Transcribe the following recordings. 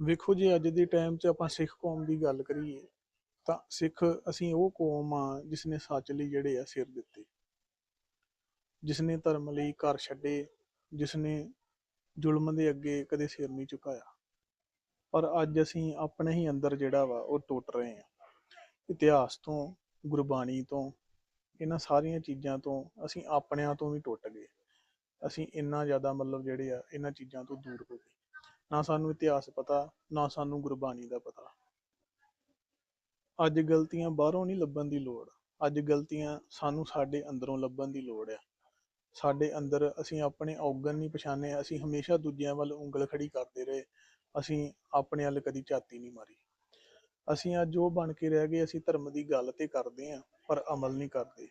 ਵੇਖੋ ਜੀ ਅੱਜ ਦੇ ਟਾਈਮ 'ਚ ਆਪਾਂ ਸਿੱਖ ਕੌਮ ਦੀ ਗੱਲ ਕਰੀਏ, ਤਾਂ ਸਿੱਖ ਅਸੀਂ ਉਹ ਕੌਮ ਆ ਜਿਸ ਨੇ ਸੱਚ ਲਈ ਜਿਹੜੇ ਆ ਸਿਰ ਦਿੱਤੇ। ਜਿਸ ਨੇ ਧਰਮ ਲਈ ਘਰ ਛੱਡੇ ਜਿਸ ਨੇ ਜ਼ੁਲਮ ਦੇ ਅੱਗੇ ਕਦੇ ਸਿਰ ਨਹੀਂ ਝੁਕਾਇਆ। ਪਰ ਅੱਜ ਅਸੀਂ ਆਪਣੇ ਹੀ ਅੰਦਰ ਜਿਹੜਾ ਵਾ ਉਹ ਟੁੱਟ ਰਹੇ ਹਾਂ ਇਤਿਹਾਸ ਤੋਂ, ਗੁਰਬਾਣੀ ਤੋਂ, ਇਹਨਾਂ ਸਾਰੀਆਂ ਚੀਜ਼ਾਂ ਤੋਂ ਅਸੀਂ ਆਪਣਿਆਂ ਤੋਂ ਵੀ ਟੁੱਟ ਗਏ। ਅਸੀਂ ਇੰਨਾ ਜ਼ਿਆਦਾ ਮਤਲਬ ਜਿਹੜੇ ਆ, ਇਹਨਾਂ ਚੀਜ਼ਾਂ ਤੋਂ ਦੂਰ ਹੋ ਗਏ। ਨਾ ਸਾਨੂੰ ਇਤਿਹਾਸ ਪਤਾ, ਨਾ ਸਾਨੂੰ ਗੁਰਬਾਣੀ ਦਾ ਪਤਾ। ਅੱਜ ਗਲਤੀਆਂ ਬਾਹਰੋਂ ਨਹੀਂ ਲੱਭਣ ਦੀ ਲੋੜ। ਅੱਜ ਗਲਤੀਆਂ ਸਾਨੂੰ ਸਾਡੇ ਅੰਦਰੋਂ ਲੱਭਣ ਦੀ ਲੋੜ ਆ। ਸਾਡੇ ਅੰਦਰ ਅਸੀਂ ਆਪਣੇ ਔਗਣ ਨਹੀਂ ਪਛਾਣੇ, ਅਸੀਂ ਹਮੇਸ਼ਾ ਦੂਜਿਆਂ ਵੱਲ ਉਂਗਲ ਖੜੀ ਕਰਦੇ ਰਹੇ। ਅਸੀਂ ਆਪਣੇ ਵੱਲ ਕਦੀ ਝਾਤੀ ਨਹੀਂ ਮਾਰੀ। ਅਸੀਂ ਅੱਜ ਉਹ ਬਣ ਕੇ ਰਹਿ ਗਏ, ਅਸੀਂ ਧਰਮ ਦੀ ਗੱਲ ਤੇ ਕਰਦੇ ਆਂ ਪਰ ਅਮਲ ਨਹੀਂ ਕਰਦੇ।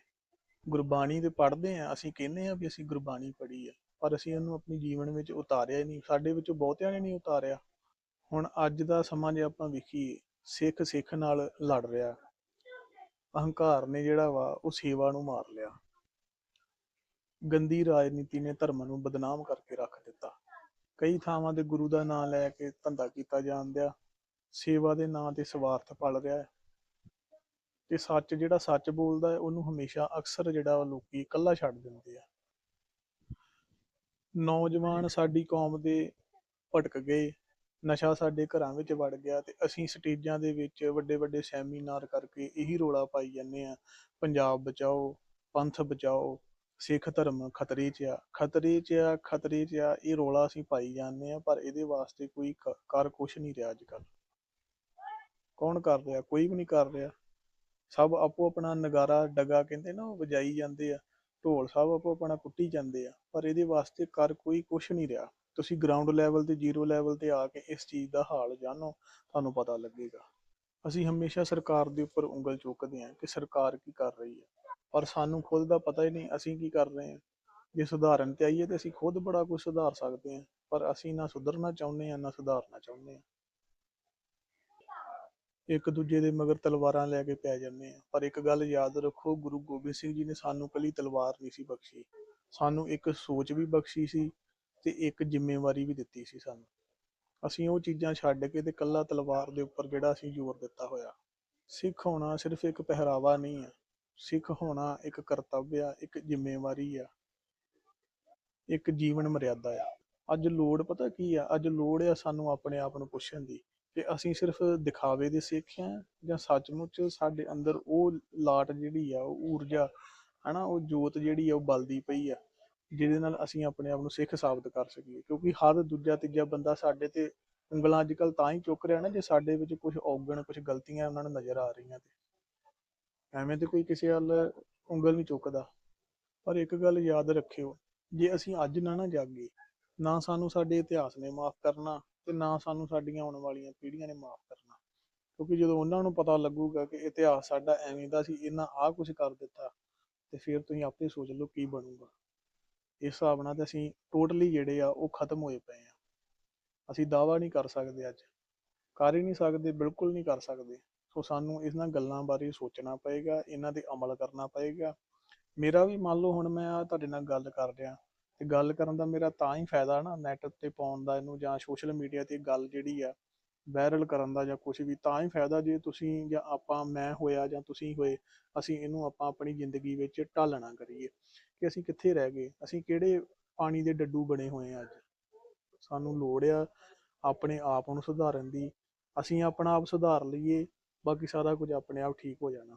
ਗੁਰਬਾਣੀ ਤੇ ਪੜ੍ਹਦੇ ਆਂ ਅਸੀਂ ਕਹਿੰਦੇ ਆਂ ਵੀ ਅਸੀਂ ਗੁਰਬਾਣੀ ਪੜ੍ਹੀ ਆ। ਪਰ ਅਸੀਂ ਉਹਨੂੰ ਆਪਣੀ ਜੀਵਨ ਵਿੱਚ ਉਤਾਰਿਆ ਹੀ ਨਹੀਂ, ਸਾਡੇ ਵਿੱਚੋਂ ਬਹੁਤਿਆਂ ਨੇ ਨਹੀਂ ਉਤਾਰਿਆ। ਹੁਣ ਅੱਜ ਦਾ ਸਮਾਂ ਜੇ ਆਪਾਂ ਵੇਖੀਏ ਸਿੱਖ ਸਿੱਖ ਨਾਲ ਲੜ ਰਿਹਾ। ਅਹੰਕਾਰ ਨੇ ਜਿਹੜਾ ਵਾ, ਉਹ ਸੇਵਾ ਨੂੰ ਮਾਰ ਲਿਆ। ਗੰਦੀ ਰਾਜਨੀਤੀ ਨੇ ਧਰਮ ਨੂੰ ਬਦਨਾਮ ਕਰਕੇ ਰੱਖ ਦਿੱਤਾ। ਕਈ ਥਾਵਾਂ ਤੇ ਗੁਰੂ ਦਾ ਨਾਮ ਲੈ ਕੇ ਧੰਦਾ ਕੀਤਾ ਜਾਂਦਿਆ ਸੇਵਾ ਦੇ ਨਾਂ ਤੇ ਸਵਾਰਥ ਪਲ ਰਿਹਾ ਹੈ। ਤੇ ਸੱਚ ਜਿਹੜਾ ਸੱਚ ਬੋਲਦਾ ਹੈ, ਉਹਨੂੰ ਹਮੇਸ਼ਾ ਅਕਸਰ ਜਿਹੜਾ ਵਾ, ਲੋਕੀ ਇਕੱਲਾ ਛੱਡ ਦਿੰਦੇ ਆ। ਨੌਜਵਾਨ ਸਾਡੀ ਕੌਮ ਦੇ ਭਟਕ ਗਏ, ਨਸ਼ਾ ਸਾਡੇ ਘਰਾਂ ਵਿੱਚ ਵੜ ਗਿਆ ਤੇ ਅਸੀਂ ਸਟੇਜਾਂ ਦੇ ਵਿੱਚ ਵੱਡੇ ਵੱਡੇ ਸੈਮੀਨਾਰ ਕਰਕੇ ਇਹੀ ਰੋਲਾ ਪਾਈ ਜਾਂਦੇ ਆ ਪੰਜਾਬ ਬਚਾਓ, ਪੰਥ ਬਚਾਓ, ਸਿੱਖ ਧਰਮ ਖਤਰੇ 'ਚ ਆ, ਖਤਰੇ 'ਚ ਆ, ਖਤਰੇ 'ਚ ਆ, ਇਹ ਰੋਲਾ ਅਸੀਂ ਪਾਈ ਜਾਂਦੇ ਆ ਪਰ ਇਹਦੇ ਵਾਸਤੇ ਕੋਈ ਕਰ ਕੁਛ ਨਹੀਂ ਰਿਹਾ ਅੱਜ ਕੱਲ ਕੌਣ ਕਰ ਰਿਹਾ? ਕੋਈ ਵੀ ਨਹੀਂ ਕਰ ਰਿਹਾ। ਸਭ ਆਪੋ ਆਪਣਾ ਨਗਾਰਾ ਡਗਾ ਕਹਿੰਦੇ ਨਾ, ਉਹ ਵਜਾਈ ਜਾਂਦੇ ਆ। ਢੋਲ ਸਭ ਆਪੋ ਆਪਣਾ ਕੁੱਟੀ ਜਾਂਦੇ ਆ। ਪਰ ਇਹਦੇ ਵਾਸਤੇ ਕਰ ਕੋਈ ਕੁਛ ਨਹੀਂ ਰਿਹਾ। ਤੁਸੀਂ ਗਰਾਊਂਡ ਲੈਵਲ ਤੇ ਜ਼ੀਰੋ ਲੈਵਲ ਤੇ ਆ ਕੇ ਇਸ ਚੀਜ਼ ਦਾ ਹਾਲ ਜਾਣੋ, ਤੁਹਾਨੂੰ ਪਤਾ ਲੱਗੇਗਾ। ਅਸੀਂ ਹਮੇਸ਼ਾ ਸਰਕਾਰ ਦੇ ਉੱਪਰ ਉਂਗਲ ਚੁੱਕਦੇ ਹਾਂ ਕਿ ਸਰਕਾਰ ਕੀ ਕਰ ਰਹੀ ਹੈ। ਪਰ ਸਾਨੂੰ ਖੁਦ ਦਾ ਪਤਾ ਹੀ ਨਹੀਂ ਅਸੀਂ ਕੀ ਕਰ ਰਹੇ ਹਾਂ। ਜੇ ਸੁਧਾਰਨ ਤੇ ਆਈਏ ਤੇ ਅਸੀਂ ਖੁਦ ਬੜਾ ਕੁਝ ਸੁਧਾਰ ਸਕਦੇ ਹਾਂ, ਪਰ ਅਸੀਂ ਨਾ ਸੁਧਰਨਾ ਚਾਹੁੰਦੇ ਹਾਂ, ਨਾ ਸੁਧਾਰਨਾ ਚਾਹੁੰਦੇ ਹਾਂ। ਇੱਕ ਦੂਜੇ ਦੇ ਮਗਰ ਤਲਵਾਰਾਂ ਲੈ ਕੇ ਪੈ ਜਾਂਦੇ ਆ ਪਰ ਇੱਕ ਗੱਲ ਯਾਦ ਰੱਖੋ, ਗੁਰੂ ਗੋਬਿੰਦ ਸਿੰਘ ਜੀ ਨੇ ਸਾਨੂੰ ਕੱਲੀ ਤਲਵਾਰ ਨਹੀਂ ਸੀ ਬਖਸ਼ੀ। ਸਾਨੂੰ ਇੱਕ ਸੋਚ ਵੀ ਬਖਸ਼ੀ ਸੀ ਤੇ ਇੱਕ ਜ਼ਿੰਮੇਵਾਰੀ ਵੀ ਦਿੱਤੀ ਸੀ ਸਾਨੂੰ। ਅਸੀਂ ਉਹ ਚੀਜ਼ਾਂ ਛੱਡ ਕੇ ਤੇ ਕੱਲਾ ਤਲਵਾਰ ਦੇ ਉੱਪਰ ਜਿਹੜਾ ਅਸੀਂ ਜ਼ੋਰ ਦਿੱਤਾ ਹੋਇਆ। ਸਿੱਖ ਹੋਣਾ ਸਿਰਫ ਇੱਕ ਪਹਿਰਾਵਾ ਨਹੀਂ ਹੈ ਸਿੱਖ ਹੋਣਾ ਇੱਕ ਕਰਤੱਵ ਆ, ਇੱਕ ਜ਼ਿੰਮੇਵਾਰੀ ਆ। ਇੱਕ ਜੀਵਨ ਮਰਿਆਦਾ ਆ। ਅੱਜ ਲੋੜ ਪਤਾ ਕੀ ਆ? ਅੱਜ ਲੋੜ ਆ ਸਾਨੂੰ ਆਪਣੇ ਆਪ ਨੂੰ ਪੁੱਛਣ ਦੀ। ਕਿ ਅਸੀਂ ਸਿਰਫ ਦਿਖਾਵੇ ਦੇ ਸਿੱਖ ਹਾਂ ਜਾਂ ਸੱਚਮੁੱਚ ਸਾਡੇ ਅੰਦਰ ਉਹ ਲਾਟ ਜਿਹੜੀ ਆ, ਉਹ ਊਰਜਾ ਹਨਾ, ਉਹ ਜੋਤ ਜਿਹੜੀ ਆ, ਉਹ ਬਲਦੀ ਪਈ ਆ, ਜਿਹਦੇ ਨਾਲ ਅਸੀਂ ਆਪਣੇ ਆਪ ਨੂੰ ਸਿੱਖ ਸਾਬਤ ਕਰ ਸਕੀਏ। ਕਿਉਂਕਿ ਹਰ ਦੂਜਾ ਤੀਜਾ ਬੰਦਾ ਸਾਡੇ ਤੇ ਉਂਗਲਾਂ ਅੱਜਕੱਲ ਤਾਂ ਹੀ ਚੁੱਕ ਰਿਹਾ ਨਾ, ਜੇ ਸਾਡੇ ਵਿੱਚ ਕੁਝ ਔਗਣ ਕੁਝ ਗਲਤੀਆਂ ਉਹਨਾਂ ਨੂੰ ਨਜ਼ਰ ਆ ਰਹੀਆਂ ਤੇ। ਐਵੇਂ ਤੇ ਕੋਈ ਕਿਸੇ ਵੱਲ ਉਂਗਲ ਨਹੀਂ ਚੁੱਕਦਾ। ਪਰ ਇੱਕ ਗੱਲ ਯਾਦ ਰੱਖਿਓ, ਜੇ ਅਸੀਂ ਅੱਜ ਨਾ ਨਾ ਜਾਗੇ, ਨਾ ਸਾਨੂੰ ਸਾਡੇ ਇਤਿਹਾਸ ਨੇ ਮਾਫ ਕਰਨਾ ਤੇ ਨਾ ਸਾਨੂੰ ਸਾਡੀਆਂ ਆਉਣ ਵਾਲੀਆਂ ਪੀੜ੍ਹੀਆਂ ਨੇ ਮਾਫ ਕਰਨਾ। ਕਿਉਂਕਿ ਜਦੋਂ ਉਹਨਾਂ ਨੂੰ ਪਤਾ ਲੱਗੂਗਾ ਕਿ ਇਤਿਹਾਸ ਸਾਡਾ ਐਵੇਂ ਦਾ ਸੀ, ਇਹਨਾਂ ਆਹ ਕੁਝ ਕਰ ਦਿੱਤਾ, ਤੇ ਫਿਰ ਤੁਸੀਂ ਆਪੇ ਸੋਚ ਲਓ ਕੀ ਬਣੂਗਾ। ਇਸ ਹਿਸਾਬ ਨਾਲ ਤੇ ਅਸੀਂ ਟੋਟਲੀ ਜਿਹੜੇ ਆ, ਉਹ ਖਤਮ ਹੋਏ ਪਏ ਆ। ਅਸੀਂ ਦਾਵਾ ਨਹੀਂ ਕਰ ਸਕਦੇ ਅੱਜ। ਕਰ ਹੀ ਨਹੀਂ ਸਕਦੇ, ਬਿਲਕੁਲ ਨਹੀਂ ਕਰ ਸਕਦੇ। ਸੋ ਸਾਨੂੰ ਇਹਨਾਂ ਗੱਲਾਂ ਬਾਰੇ ਸੋਚਣਾ ਪਏਗਾ, ਇਹਨਾਂ ਤੇ ਅਮਲ ਕਰਨਾ ਪਏਗਾ। ਮੇਰਾ ਵੀ ਮੰਨ ਲਓ ਹੁਣ ਮੈਂ ਤੁਹਾਡੇ ਨਾਲ ਗੱਲ ਕਰ ਰਿਹਾ। ਤੇ ਗੱਲ ਕਰਨ ਦਾ ਮੇਰਾ ਤਾਂ ਹੀ ਫਾਇਦਾ ਨਾ ਨੈਟ ਤੇ ਪਾਉਣ ਦਾ ਇਹਨੂੰ ਜਾਂ ਸੋਸ਼ਲ ਮੀਡੀਆ ਤੇ ਗੱਲ ਜਿਹੜੀ ਆ ਵਾਇਰਲ ਕਰਨ ਦਾ ਜਾਂ ਕੁਝ ਵੀ ਤਾਂ ਹੀ ਫਾਇਦਾ ਜੇ ਤੁਸੀਂ ਜਾਂ ਆਪਾਂ, ਮੈਂ ਹੋਇਆ ਜਾਂ ਤੁਸੀਂ ਹੋਏ, ਅਸੀਂ ਇਹਨੂੰ ਆਪਾਂ ਆਪਣੀ ਜ਼ਿੰਦਗੀ ਵਿੱਚ ਢਾਲਣਾ ਕਰੀਏ ਕਿ ਅਸੀਂ ਕਿੱਥੇ ਰਹਿ ਗਏ, ਅਸੀਂ ਕਿਹੜੇ ਪਾਣੀ ਦੇ ਡੱਡੂ ਬਣੇ ਹੋਏ ਆ ਅੱਜ। ਸਾਨੂੰ ਲੋੜ ਆ ਆਪਣੇ ਆਪ ਨੂੰ ਸੁਧਾਰਨ ਦੀ, ਅਸੀਂ ਆਪਣਾ ਆਪ ਸੁਧਾਰ ਲਈਏ, ਬਾਕੀ ਸਾਰਾ ਕੁਝ ਆਪਣੇ ਆਪ ਠੀਕ ਹੋ ਜਾਣਾ।